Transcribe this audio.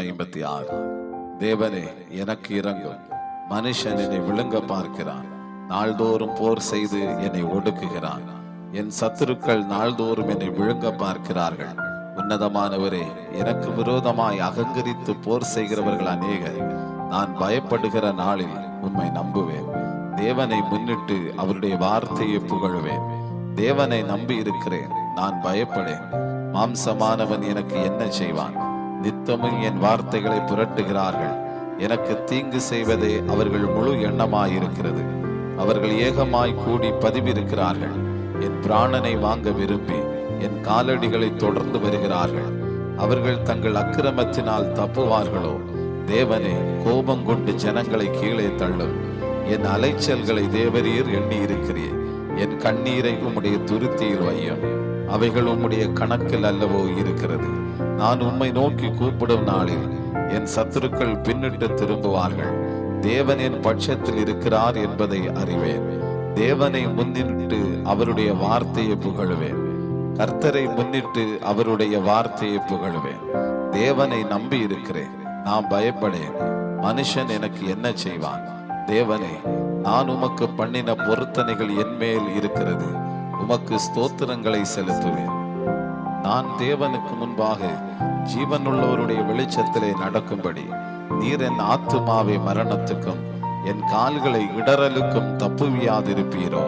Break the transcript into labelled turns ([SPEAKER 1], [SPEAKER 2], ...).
[SPEAKER 1] ஐம்பத்தி ஆறு தேவனே எனக்கு இறங்கும் மனுஷன் என்னை விழுங்க பார்க்கிறான். நாள்தோறும் போர் செய்து என்னை ஒடுக்குகிறான். என் சத்துருக்கள் நாள்தோறும் என்னை விழுங்க பார்க்கிறார்கள். உன்னதமானவரே எனக்கு விரோதமாய் அகங்கரித்து போர் செய்கிறவர்கள் அநேகர். நான் பயப்படுகிற நாளில் உண்மை நம்புவேன். தேவனை முன்னிட்டு அவருடைய வார்த்தையை புகழுவேன். தேவனை நம்பி இருக்கிறேன் நான் பயப்படேன். மாம்சமானவன் எனக்கு என்ன செய்வான்? நித்தமும் என் வார்த்தைகளை புரட்டுகிறார்கள். எனக்கு தீங்கு செய்வதே அவர்கள் முழு எண்ணமாயிருக்கிறது. அவர்கள் ஏகமாய் கூடி பதிவிருக்கிறார்கள். என் பிராணனை வாங்க விரும்பி என் காலடிகளை தொடர்ந்து வருகிறார்கள். அவர்கள் தங்கள் அக்கிரமத்தினால் தப்புவார்களோ? தேவனே கோபம் கொண்டு ஜனங்களை கீழே தள்ளும் என் அலைச்சல்களை தேவரீர் எண்ணியிருக்கிறீர். என் கண்ணீரை உம்முடைய துருத்தியில் வையும். அவைகள் உம்முடைய கணக்கில் அல்லவோ இருக்கிறது. நான் உம்மை நோக்கி கூப்பிடும் நாளில் என் சத்துருக்கள் பின்னிட்டு திரும்புவார்கள். தேவன் என் பட்சத்தில் இருக்கிறார் என்பதை அறிவேன். தேவனை முன்னிட்டு அவருடைய வார்த்தையை புகழுவேன். கர்த்தரை முன்னிட்டு அவருடைய வார்த்தையை புகழுவேன். தேவனை நம்பி இருக்கிறேன். நான் பயப்படேன். மனுஷன் எனக்கு என்ன செய்வான்? தேவனே நான் உமக்கு பண்ணின பொருத்தனைகள் என்மேல் இருக்கிறது. உமக்கு ஸ்தோத்திரங்களை செலுத்துவேன். நான் தேவனுக்கு முன்பாக ஜீவனுள்ளவருடைய வெளிச்சத்திலே நடக்கும்படி நீர் என் ஆத்துமாவை மரணத்துக்கும் என் கால்களை இடறலுக்கும் தப்புவியாதிருப்பீரோ.